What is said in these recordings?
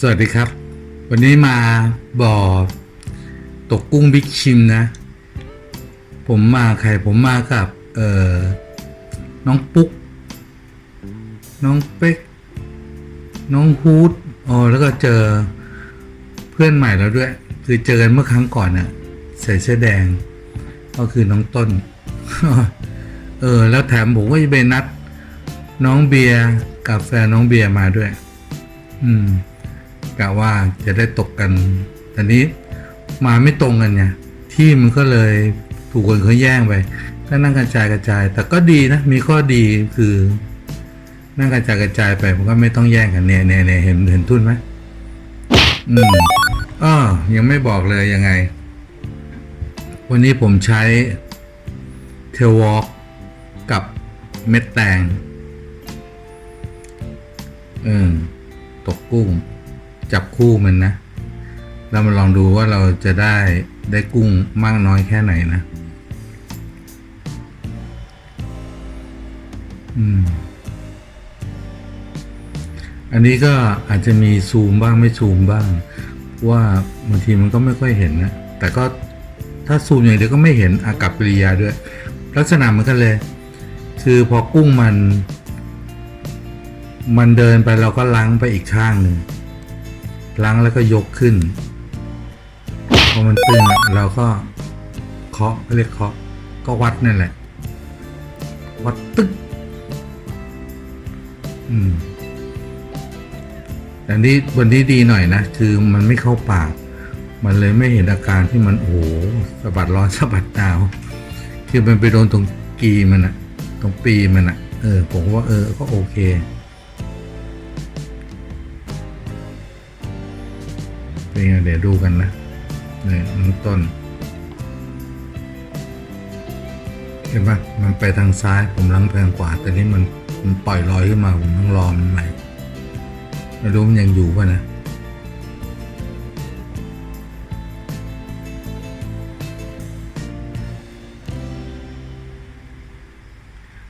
สวัสดีครับ วันนี้มาบ่อตกกุ้งบิ๊กชิมนะ ผมมาใครผมมากับเอ่อน้องปุ๊ก น้องเป๊ก น้องฮูดอ๋อแล้วก็เจอเพื่อนใหม่แล้วด้วย คือเจอกันเมื่อครั้งก่อนน่ะใส่เสื้อแดง ก็คือน้องต้น เออ แล้วแถมผมก็จะไปนัด น้องเบียร์กับแฟนน้องเบียร์มาด้วย อืม กะว่าจะได้ตกกันแต่นี้มาไม่ตรงกันไงที่มันก็เลยถูกคนเขาแย่งไปก็นั่งกระจายกระจาย แต่ก็ดีนะมีข้อดีคือ นั่งกระจายกระจายไปมันก็ไม่ต้องแย่งกันเนี่ยเนี่ยเนี่ยเห็นเห็นทุนไหมอืมอ้อยังไม่บอกเลยยังไง วันนี้ผมใช้เทลวอล์กกับเม็ดแตงเออตกกุ้ง จับคู่มันนะ เรามาลองดูว่าเราจะได้ได้กุ้งมากน้อยแค่ไหนนะ อืม อันนี้ก็อาจจะมีซูมบ้างไม่ซูมบ้าง ว่าบางทีมันก็ไม่ค่อยเห็นนะ แต่ก็ถ้าซูมอย่างเดียวก็ไม่เห็นอากับกิริยาด้วย ลักษณะเหมือนกันเลย คือพอกุ้งมัน มันเดินไปเราก็ล้างไปอีกข้างหนึ่ง ล้างแล้วก็ยกขึ้น พอมันตึงเราก็เคาะเรียกเคาะก็วัดนั่นแหละ วัดตึ๊กอืมแต่นี้วันนี้ดีหน่อยนะ คือมันไม่เข้าปาก มันเลยไม่เห็นอาการที่มันโอ้โหสะบัดร้อนสะบัดหนาว คือมันไปโดนตรงกีมันอะตรงปีมันอะเออ ผมว่าเออก็โอเค เป็นไงเดี๋ยวดูกันนะเนี่ยน้องต้น เห็นปะมันไปทางซ้ายผมลังไปทางขวาแต่นี่มันมันปล่อยลอยขึ้นมาผมต้องรอมันใหม่ไม่รู้มันยังอยู่ป่ะนะ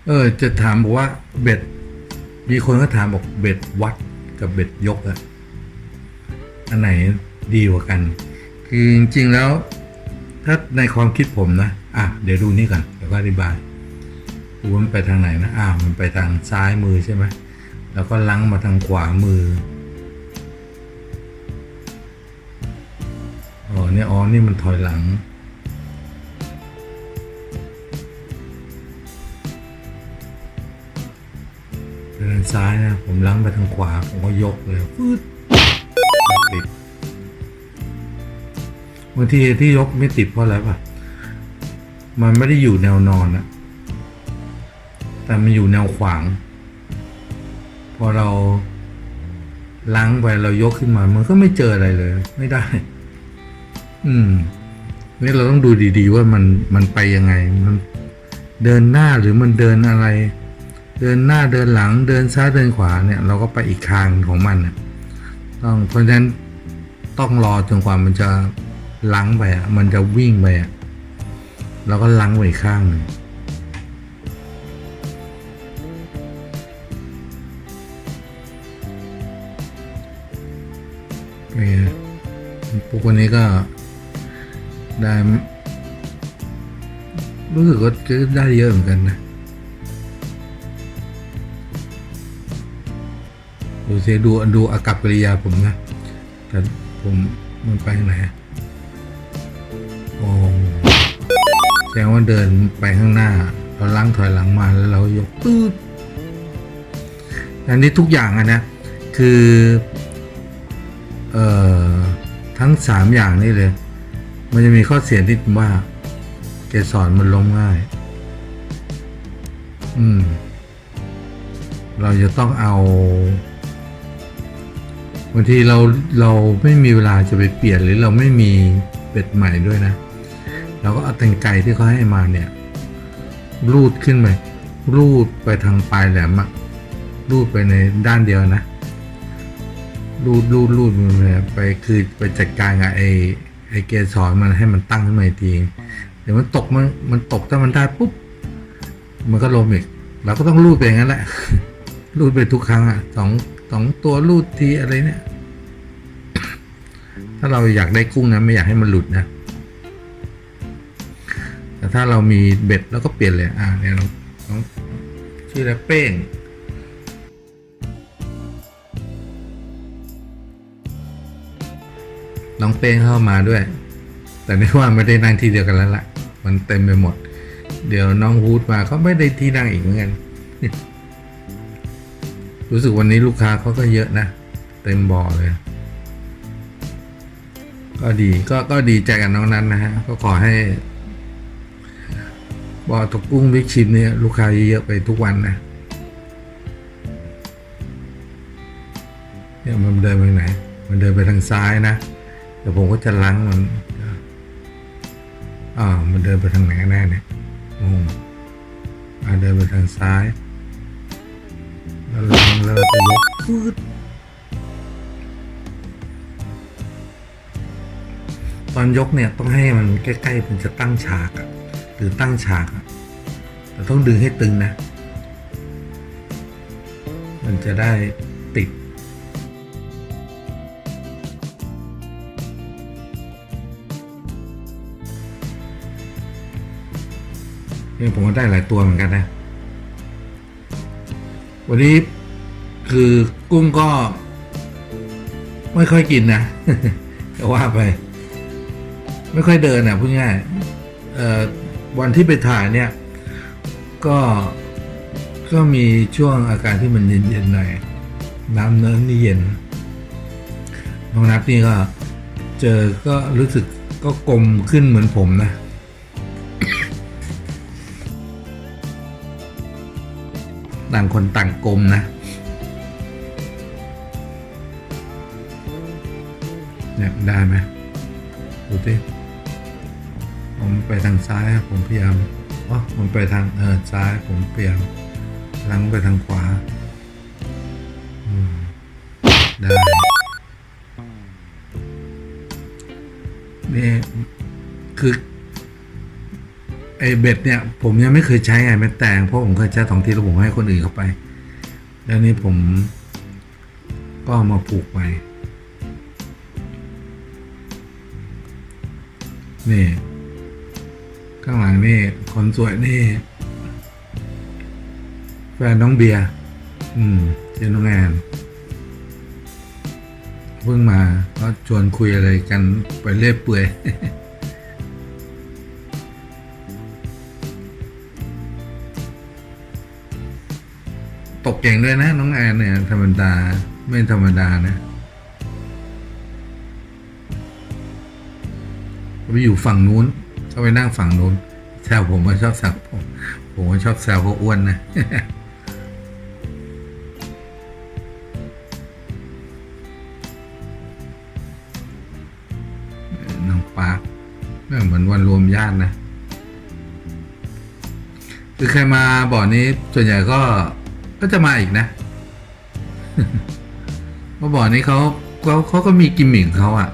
เออจะถามบอกว่าเบ็ด มีคนก็ถามบอกเบ็ดวัดกับเบ็ดยกอะอันไหน ดีกว่ากัน คือจริงๆแล้ว ถ้าในความคิดผมนะ อะ เดี๋ยวดูนี่ก่อนเดี๋ยวก็อธิบายว่ามันไปทางไหนนะอ่ามันไปทางซ้ายมือใช่ไหม แล้วก็ลังมาทางขวามือ อ๋อ เนี่ยอ๋อ นี่มันถอยหลัง ไปทางซ้ายนะ ผมลังไปทางขวา ผมก็ยกเลยฟืดติด บางทีที่ยกไม่ติดเพราะอะไรป่ะมันไม่ได้อยู่แนวนอนนะแต่มันอยู่แนวขวาง พอเราล้างไปเรายกขึ้นมา มันก็ไม่เจออะไรเลย ไม่ได้ อืม นี่เราต้องดูดี ๆ ว่ามันมันไปยังไง มันเดินหน้าหรือมันเดินอะไร เดินหน้าเดินหลัง เดินซ้ายเดินขวาเนี่ย เราก็ไปอีกทางของมันนะต้องเพราะฉะนั้นต้องรอจนกว่ามันจะ ลังไปอะ มันจะวิ่งไปอะเราก็ลังไปข้างหนึ่งนี่ปุ๊กวันนี้ก็ได้ รู้สึกว่าจะได้เยอะเหมือนกันนะดูสิดูดูอากับกิริยาผมนะ แต่ผมมันไปไหน ดงว่าเดินไปข้างหน้าเราล้างถอยหลังมาแล้วเรายกตืดอันนี้ทุกอย่างอะนะคือเอ่อทั้งสามอย่างนี่เลย มันจะมีข้อเสียนิดว่าเกสรมันล้มง่าย อืม เราจะต้องเอาบางทีเราเราไม่มีเวลาจะไปเปลี่ยนหรือเราไม่มีเป็ดใหม่ด้วยนะ เราก็เอาแตงไก่ที่เขาให้มาเนี่ยรูดขึ้นไปรูดไปทางปลายแหลมอะรูดไปในด้านเดียวนะ รูดรูดรูดมันไปคือไปจัดการกับไอ้ไอ้เกสรมันให้มันตั้งขึ้นมาทีเดี๋ยวมันตกมันมันตกถ้ามันได้ปุ๊บมันก็ลมอีกเราก็ต้องรูดไปอย่างนั้นแหละ รูดไปทุกครั้งอะสองสองตัวรูดทีอะไรเนี่ย ถ้าเราอยากได้กุ้งนะไม่อยากให้มันหลุดนะ แต่ถ้าเรามีเบ็ดแล้วก็เปลี่ยนเลยอ่าเนี่ยน้องน้องชื่ออะไรเป้งน้องเป้งเข้ามาด้วย แต่ไม่ว่าไม่ได้นั่งที่เดียวกันแล้วล่ะ มันเต็มไปหมด เดี๋ยวน้องฮูดมาก็ไม่ได้ที่นั่งอีกเหมือนกัน รู้สึกวันนี้ลูกค้าเขาก็เยอะนะ เต็มบ่อเลย ก็ดีก็ก็ดีใจกับน้องนั้นนะฮะ ก็ขอให้ บ่อตกกุ้งบิ๊กชิมเนี่ยลูกค้าเยอะไปทุกวันนะเนี่ยมันเดินไปไหน มันเดินไปทางซ้ายนะเดี๋ยวผมก็จะล้างมันอ่ามันเดินไปทางไหนกันแน่เนี่ยงงอ่าเดินไปทางซ้ายแล้วล้างแล้วก็ยกฟืดตอนยกเนี่ยต้องให้มันใกล้ๆมันจะตั้งฉากอะ หรือตั้งฉากแต่ต้องดึงให้ตึงนะ มันจะได้ติด นี่ผมก็ได้หลายตัวเหมือนกันนะ วันนี้คือกุ้งก็ไม่ค่อยกินนะจะว่าไป ไม่ค่อยเดินอะพูดง่ายเอ่อ วันที่ไปถ่ายเนี่ย ก็ก็มีช่วงอาการที่มันเย็นๆหน่อยน้ำเนิ้นนี่เย็นน้องนับนี่ก็ เจอก็รู้สึกก็กลมขึ้นเหมือนผมนะต่างคนต่างกลมนะเนี่ยได้ไหมดูสิ ผมไปทางซ้ายผมพยายามอ๋อผมไปทางเออซ้ายผมพยายามลังไปทางขวาได้นี่คือไอเบ็ดเนี่ย ผมยังไม่เคยใช้ไงเป็นแตงเพราะผมเคยใช้สองทีแล้วผมให้คนอื่นเข้าไป แล้วนี่ผมก็มาผูกไว้นี่ ข้างหลังนี่คนสวยนี่ แฟนน้องเบียร์อืมเจนน้องแอนเพิ่งมาก็ชวนคุยอะไรกันไปเรื่อยเปื่อยตกเก่งด้วยนะ น้องแอนเนี่ย ธรรมดา ไม่ธรรมดานะไปอยู่ฝั่งนู้น เขาไปนั่งฝั่งนู้นแซวผมว่าชอบแซวผมผมชอบแซวเขาอ้วนนะน้องปาร์คเหมือนวันรวมญาตินะ คือใครมาบ่อนี้ส่วนใหญ่ก็ก็จะมาอีกนะเพราะบ่อนี้เขาเขาเขาก็มีกิมมิคเขาอะ่ะ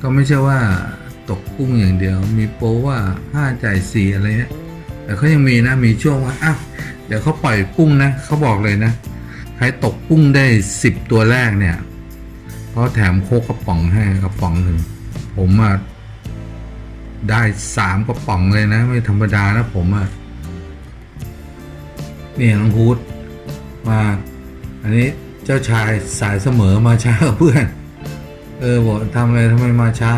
ก็ไม่ใช่ว่า ตกกุ้งอย่างเดียว มีโปว่าห้าจ่ายสี่อะไรเนี้ยแต่เขายังมีนะมีช่วงว่าอ้าวเดี๋ยวเขาปล่อยกุ้งนะเขาบอกเลยนะใครตกกุ้งได้สิบตัวแรกเนี่ยเขาแถมโคกกระป๋องให้กระป๋องหนึ่งผมอะได้สามกระป๋องเลยนะ ไม่ธรรมดานะผมอะนี่น้องฮูดมา อันนี้เจ้าชายสายเสมอมาช้าเพื่อน เออบอกทำอะไรทำไมมาช้า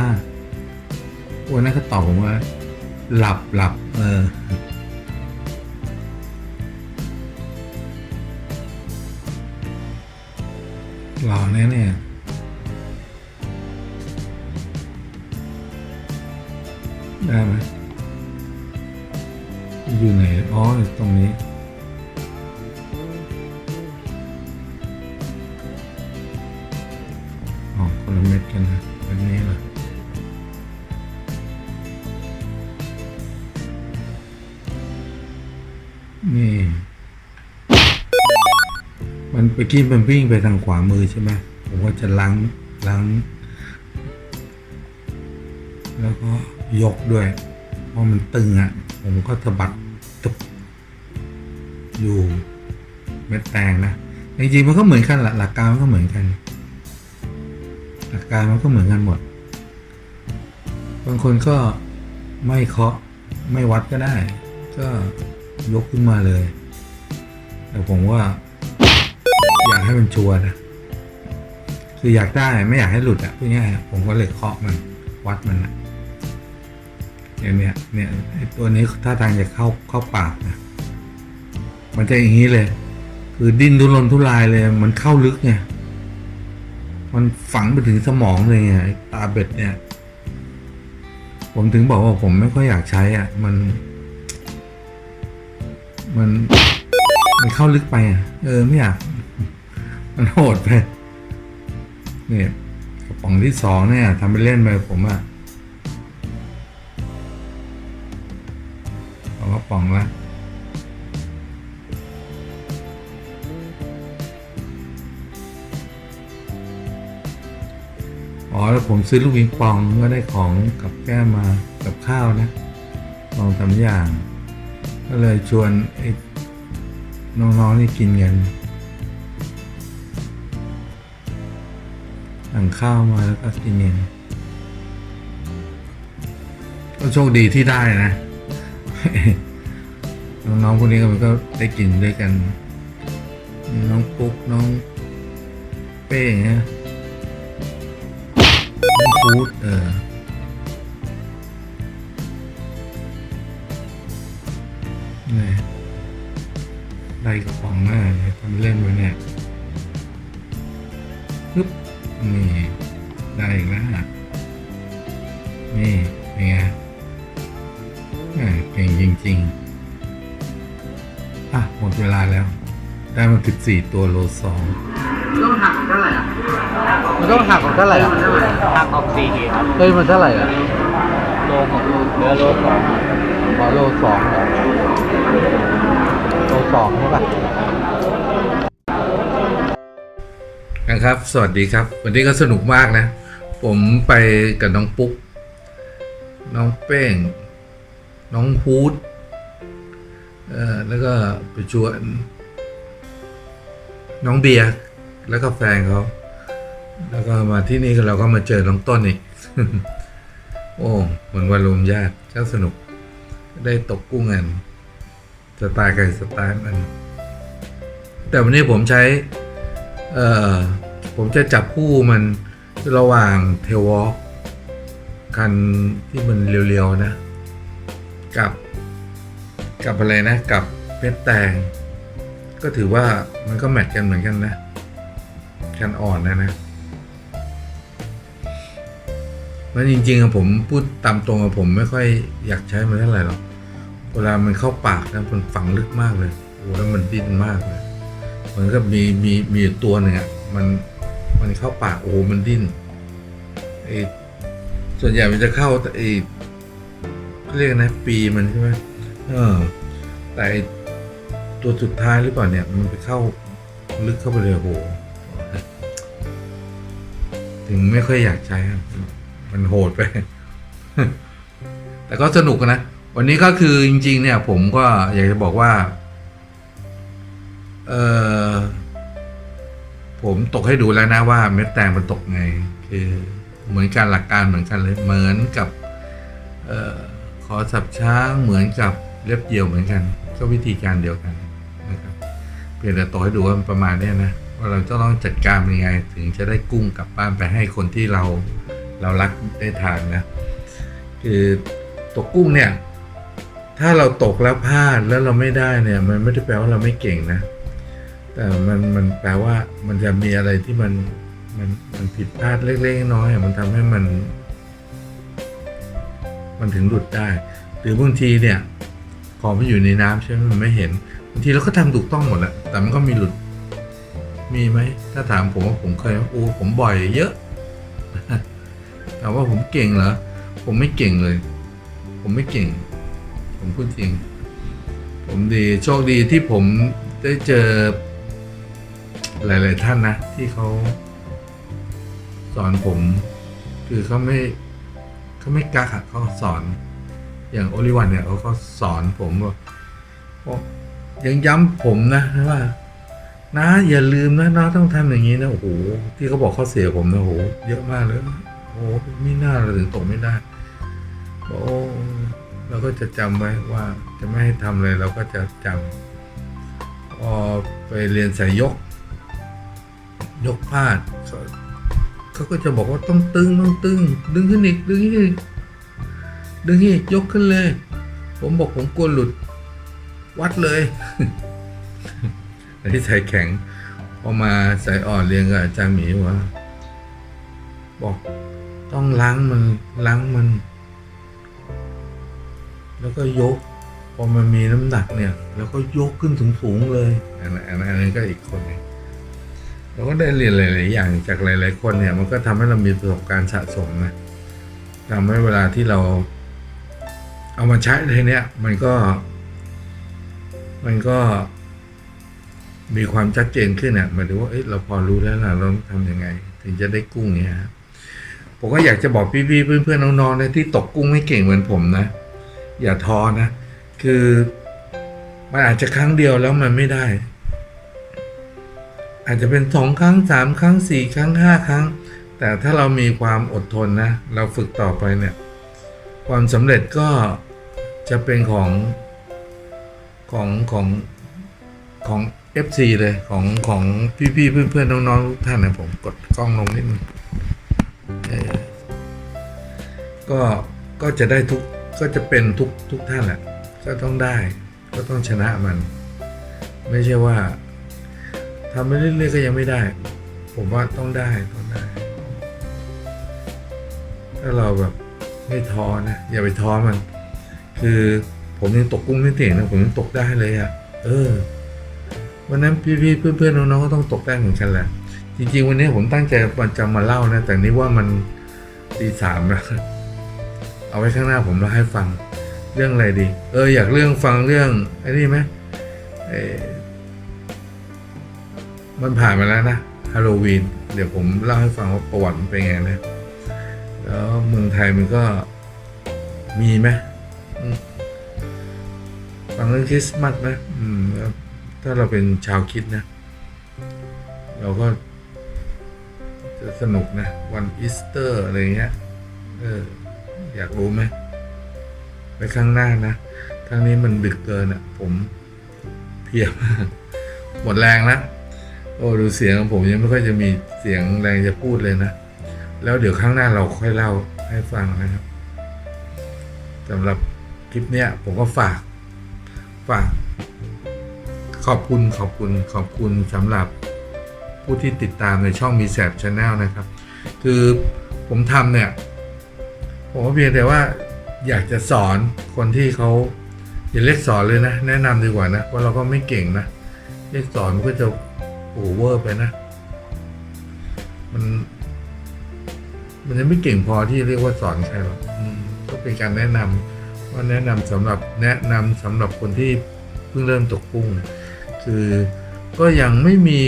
วันนั้นก็ตอบผมว่า หลับหลับเออหล่อแน่เนี่ยได้ไหมอยู่ไหน อ๋อ ตรงนี้ อ๋อคนละเม็ดกันนะ กินมันวิ่งไปทางขวามือใช่ไหมผมก็จะล้างล้างแล้วก็ยกด้วย เพราะมันตึงอะ ผมก็สะบัดตึบอยู่เม็ดแตงนะจริงๆมันก็เหมือนกันแหละหลักการมันก็เหมือนกัน หลักการมันก็เหมือนกันหมด บางคนก็ไม่เคาะไม่วัดก็ได้ ก็ยกขึ้นมาเลย แต่ผมว่า ให้มันชัวร์นะคืออยากได้ไม่อยากให้หลุดอะพูดง่ายผมก็เลยเคาะมันวัดมันนะอย่างเนี้ยเนี่ยไอตัวนี้ถ้าทางจะเข้าเข้าปากนะมันจะอย่างนี้เลย คือดิ้นทุรนทุรายเลย มันเข้าลึกไงมันฝังไปถึงสมองเลยไงตาเบ็ดเนี่ย ผมถึงบอกว่าผมไม่ค่อยอยากใช้อะ มัน มัน มันเข้าลึกไปอะ เออไม่อยาก มันโหดไปเนี่ยกระป๋องที่สองเนี่ยทำไปเล่นไปผมอะสองกระป๋องละอ๋อแล้วผมซื้อลูกวิงปองก็ได้ของกับแก้มมากับข้าวนะลองสามอย่าง ก็เลยชวนไอ้น้องๆนี่กินกัน สั่งข้าวมาแล้วก็กินเองก็โชคดีที่ได้นะ น้องๆพวกนี้ก็มันก็ได้กินด้วยกัน น้องปุ๊กน้องเป้อย่างเงี้ย สี่ตัวโลสองต้องหักเท่าไหร่อะมันต้องหักของเท่าไหร่อะหักออกสี่ขีดครับเฮ้ยมันเท่าไหร่อะโลของโลเหลือโลสองขอโลสองเหรอโลสองใช่ปะนะครับ สวัสดีครับ วันนี้ก็สนุกมากนะ ผมไปกับน้องปุ๊ก น้องเป้ง น้องฮูดเอ่อแล้วก็ไปชวน น้องเบียร์แล้วก็แฟนเขาแล้วก็มาที่นี่เราก็มาเจอน้องต้นอีก โอ้เหมือนวันรวมญาติก็สนุก ได้ตกกุ้งกันสไตล์กันสไตล์มัน แต่วันนี้ผมใช้ เอ่อ ผมจะจับคู่มันระหว่างเทวอลคันที่มันเรียวๆนะ กับ กับอะไรนะ กับเพชรแตง ก็ถือว่ามันก็แมทกันเหมือนกันนะกันอ่อนนะนะมันจริงๆผมพูดตามตรงอะผมไม่ค่อยอยากใช้มันเท่าไหร่หรอกเวลามันเข้าปากนะมันฝังลึกมากเลยโอ้แล้วมันดิ้นมากเลยเหมือนกับมีมีมีตัวหนึ่งอะมันมันเข้าปากโอ้มันดิ้นไอส่วนใหญ่มันจะเข้าไอเขาเรียกนะปีมันใช่ไหมเออแต่อ้ ตัวสุดท้ายหรือเปล่าเนี่ยมันไปเข้าลึกเข้าไปเลยโห ถึงไม่ค่อยอยากใช้ มันโหดไป แต่ก็สนุกนะ วันนี้ก็คือจริง ๆ เนี่ย ผมก็อยากจะบอกว่า เออผมตกให้ดูแล้วนะว่าเม็ดแตงมันตกไง คือเหมือนกันหลักการเหมือนกันเลย เหมือนกับ เออขอสับช้างเหมือนกับเล็บเดียวเหมือนกัน ก็วิธีการเดียวกัน เพียงแต่ตให้ดูว่ามันประมาณนี้นะว่าเราจะต้องจัดการยังไง ถึงจะได้กุ้งกลับบ้านไปให้คนที่เราเรารักได้ทานนะ คือตกกุ้งเนี่ย ถ้าเราตกแล้วพลาดแล้วเราไม่ได้เนี่ย มันไม่ได้แปลว่าเราไม่เก่งนะ แต่มันมันแปลว่ามันจะมีอะไรที่มันมันมันผิดพลาดเล็กๆน้อยๆมันทำให้มัน มันถึงหลุดได้ หรือบางทีเนี่ย ขอมันอยู่ในน้ำใช่ไหมมันไม่เห็นบางทีเราก็ทำถูกต้องหมดแหละแต่มันก็มีหลุด มีไหมถ้าถามผมว่าผมเคยโอ้ผมบ่อยเยอะถามว่าผมเก่งเหรอผมไม่เก่งเลย ผมไม่เก่ง ผมพูดจริง ผมดีโชคดีที่ผมได้เจอ หลาย ๆ ท่านนะ ที่เขาสอนผม คือเขาไม่เขาไม่กักเขาสอน อย่างโอลิวันเนี่ยเขาก็สอนผมว่ายังย้ำผมนะว่านะอย่าลืมนะนะต้องทำอย่างนี้นะโอ้โหที่เขาบอกข้อเสียผมนะโอ้โหเยอะมากเลยโอ้โหไม่น่าเราถึงตกไม่ได้โอ้เราก็จะจำไว้ว่าจะไม่ให้ทำเลยเราก็จะจำพอไปเรียนสายยก ยกพลาดเขาก็จะบอกว่าต้องตึงต้องตึง ดึงขึ้นอีกดึงขึ้นอีก ดึงขึ้นอีกยกขึ้นเลย ผมบอกผมกลัวหลุด วัดเลยอันนี้สายแข็งพอมาใสายอ่อนเรียนกับอาจารย์หมีว่า บอกต้องล้างมันล้างมัน แล้วก็ยก พอมันมีน้ำหนักเนี่ย แล้วก็ยกขึ้นสูงๆเลยอันนั้นอันนั้นก็อีกคนหนึงเราก็ได้เรียนหลายๆอย่างจากหลาย ๆ คนเนี่ย มันก็ทำให้เรามีประสบการณ์สะสมนะทำให้เวลาที่เรา เอามาใช้ในเนี้ยมันก็ มันก็มีความชัดเจนขึ้นอะหมายถึงว่าเอ้ยเราพอรู้แล้วล่ะเราต้องทำยังไง ถึงจะได้กุ้งเนี้ยครับผมก็อยากจะบอกพี่ๆเพื่อนๆน้องๆนะที่ตกกุ้งไม่เก่งเหมือนผมนะ อย่าท้อนะ คือมันอาจจะครั้งเดียวแล้วมันไม่ได้ อาจจะเป็นสองครั้งสามครั้งสี่ครั้งห้าครั้ง แต่ถ้าเรามีความอดทนนะ เราฝึกต่อไปเนี่ย ความสำเร็จก็จะเป็นของของของของ FC เลยของของพี่ๆเพื่อนๆน้องๆทุกท่านนะผมกดกล้องลงนิดนึงก็ก็จะได้ทุกก็จะเป็นทุกทุกท่านแหละก็ต้องได้ก็ต้องชนะมัน ไม่ใช่ว่าทำไปเรื่อยๆก็ยังไม่ได้ ผมว่าต้องได้ต้องได้ ถ้าเราแบบ ไม่ท้อนะอย่าไปท้อมัน คือผมยังตกกุ้งไม่เก่งนะผมยังตกได้เลยอะ่ะเออ วันนั้นพี่ๆเพื่อนๆน้องๆก็ต้องตกได้เหมือนกันแหละจริงๆ วันนี้ผมตั้งใจจะมาเล่านะ แต่นี่ว่ามันตีสามแล้วเอาไว้ข้างหน้าผมเล่าให้ฟังเรื่องอะไรดี เออ อยากเรื่องฟังเรื่องไอ้นี่ไหมเออมันผ่านมาแล้วนะฮาโลวีน เดี๋ยวผมเล่าให้ฟังว่าประวัติมันเป็นไงนะ แล้วเมืองไทยมันก็มีไหมฟังเรื่องคริสต์มาสไหมอืมถ้าเราเป็นชาวคิดนะ เราก็จะสนุกนะ วันอีสเตอร์ อะไรเงี้ย เออ อยากรู้ไหมไปข้างหน้านะครั้งนี้มันดึกเกินอะ ผมเพียมาก หมดแรงแล้ว โอ้ ดูเสียงของผมยังไม่ค่อยจะมีเสียงแรงจะพูดเลยนะ แล้วเดี๋ยวข้างหน้าเราค่อยเล่าให้ฟังนะครับสำหรับคลิปเนี้ยผมก็ฝาก ฝาก ขอบคุณขอบคุณขอบคุณสำหรับผู้ที่ติดตามในช่องมีแสบชาแนลนะครับ คือผมทำเนี่ย ผมก็เพียงแต่ว่าอยากจะสอนคนที่เขาอย่าเรียกสอนเลยนะ แนะนำดีกว่านะเพราเราก็ไม่เก่งนะ เรียกสอนมันก็จะโอเวอร์ไปนะ มัน มันยังไม่เก่งพอที่เรียกว่าสอนใครหรอกก็เป็นการแนะนำว่าแนะนำสำหรับแนะนำสำหรับคนที่เพิ่งเริ่มตกกุ้ง คือก็ยังไม่มี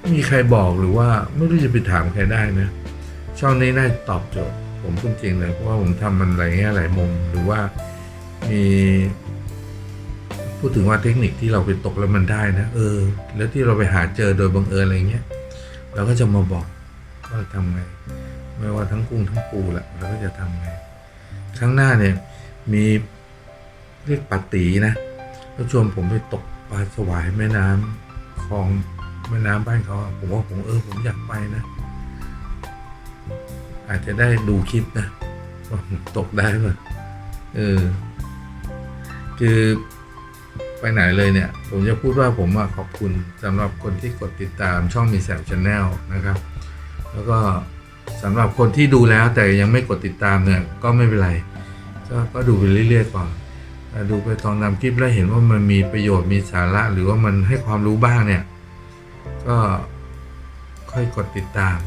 ไม่มีใครบอกหรือว่าไม่รู้จะไปถามใครได้นะช่องนี้น่าจะตอบโจทย์ผมพูดจริงเลยเพราะว่าผมทำมันหลายแง่หลายมุมหรือว่ามีพูดถึงว่าเทคนิคที่เราไปตกแล้วมันได้นะเออ แล้วที่เราไปหาเจอโดยบังเอิญอะไรเงี้ยเราก็จะมาบอกว่าทำไง ไม่ว่าทั้งกุ้งทั้งปูแหละเราก็จะทำไงครั้งหน้าเนี่ยมีเรียกปัตตีนะแล้วชวนผมไปตกปลาสวายแม่น้ำคลองแม่น้ำบ้านเขาผมว่าผมเออผมอยากไปนะ อาจจะได้ดูคลิปนะว่าตกได้ป่ะเออ คือไปไหนเลยเนี่ย ผมจะพูดว่าผมขอบคุณสำหรับคนที่กดติดตามช่องมีแสบชาแนลนะครับ แล้วก็ สำหรับคนที่ดูแล้วแต่ยังไม่กดติดตามเนี่ยก็ไม่เป็นไรก็ก็ดูไปเรื่อยๆก่อนดูไปตอนนำคลิปแล้วเห็นว่ามันมีประโยชน์มีสาระ หรือว่ามันให้ความรู้บ้างเนี่ย ก็ค่อยกดติดตาม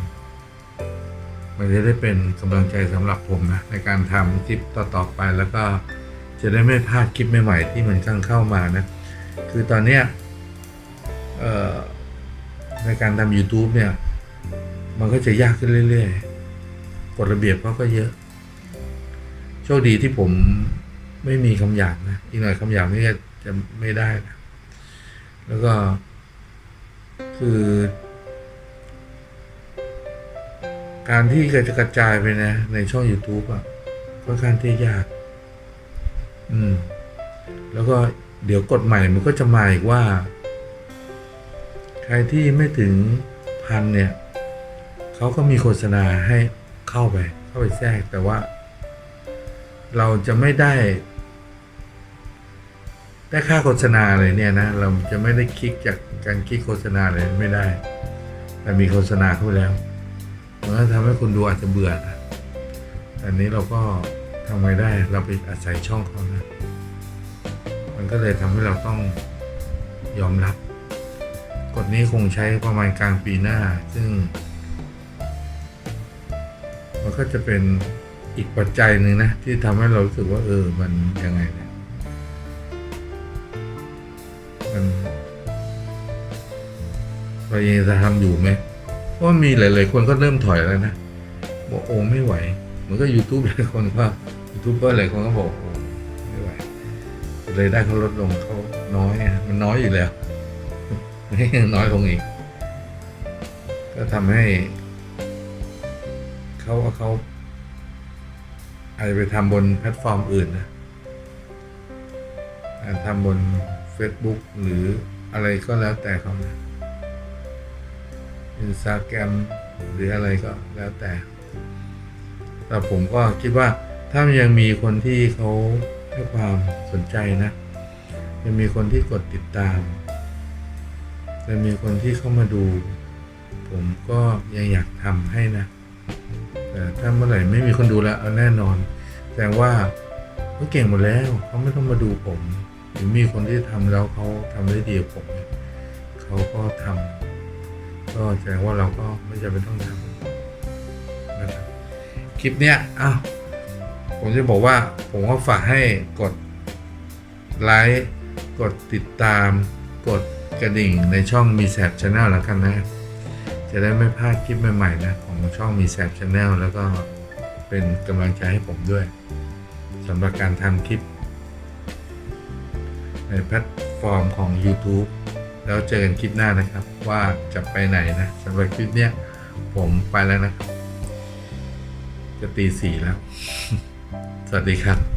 มันจะได้เป็นกำลังใจสำหรับผมนะในการทำคลิปต่อๆไปแล้วก็จะได้ไม่พลาดคลิปใหม่ๆที่มันกำลังเข้ามานะ คือตอนเนี้ยในการทำ YouTube เนี่ย มันก็จะยากขึ้นเรื่อยๆกฎระเบียบเขาก็เยอะ โชคดีที่ผมไม่มีคำหยาบนะ อีกหน่อยคำหยาบนี่จะไม่ได้นะแล้วก็ คือ การที่จะกระจายไปนะ ในช่อง YouTube อะค่อนข้างที่ยาก อืม แล้วก็เดี๋ยวกฎใหม่มันก็จะมาอีกว่า ใครที่ไม่ถึงพันเนี่ย เขาก็มีโฆษณาให้เข้าไป เข้าไปแทรกแต่ว่า เราจะไม่ได้ ได้ค่าโฆษณาเลยเนี่ยนะ เราจะไม่ได้คลิกจากการคลิกโฆษณาเลยไม่ได้ แต่มีโฆษณาเข้าแล้วมันก็ทำให้คุณดูอาจจะเบื่อนะแต่อันนี้เราก็ทำไงได้เราไปอาศัยช่องเขานะ มันก็เลยทำให้เราต้องยอมรับ กฎนี้คงใช้ประมาณกลางปีหน้า ซึ่ง มันก็จะเป็นอีกปัจจัยหนึ่งนะ ที่ทำให้เรารู้สึกว่า เออ มันยังไงเนี่ยมันเรายังจะทำอยู่ไหมเพราะว่ามีหลาย ๆ คนก็เริ่มถอยแล้วนะบอกโอ้ไม่ไหว เหมือนก็ยูทูบหลายคนก็ยูทูบเบอร์หลายคนก็บอกโอ้ไม่ไหวเลยได้เขาลดลงเขาน้อยมันน้อยอยู่แล้วยังน้อยลงอีก ก็ทำให้ เขาว่าเขาอาจจะไปทำบนแพลตฟอร์มอื่นนะอาจทำบน Facebook หรืออะไรก็แล้วแต่เขานะอินสตาแกรมหรืออะไรก็แล้วแต่ แต่ผมก็คิดว่าถ้ายังมีคนที่เขาให้ความสนใจนะ ยังมีคนที่กดติดตามยังมีคนที่เข้ามาดู ผมก็ยังอยากทำให้นะ แต่ถ้าเมื่อไหร่ไม่มีคนดูแลเอาแน่นอนแสดงว่าเขาเก่งหมดแล้วเขาไม่ต้องมาดูผม หรือมีคนที่ทำแล้วเขาทำได้ดีกว่าผมเนี่ยเขาก็ทำก็แสดงว่าเราก็ไม่จำเป็นต้องทำนะครับคลิปเนี้ยอ้าวผมจะบอกว่าผมก็ฝากให้กดไลค์กดติดตาม กดกระดิ่งในช่องมีแซบชาแนลแล้วกันนะ จะได้ไม่พลาดคลิปใหม่ๆนะของช่องมีแซบชาแนลแล้วก็เป็นกำลังใจให้ผมด้วยสำหรับการทำคลิป ในแพลตฟอร์มของ YouTube แล้วเจอกันคลิปหน้านะครับว่าจะไปไหนนะสำหรับคลิปเนี้ยผมไปแล้วนะครับจะตีสี่แล้ว สวัสดีครับ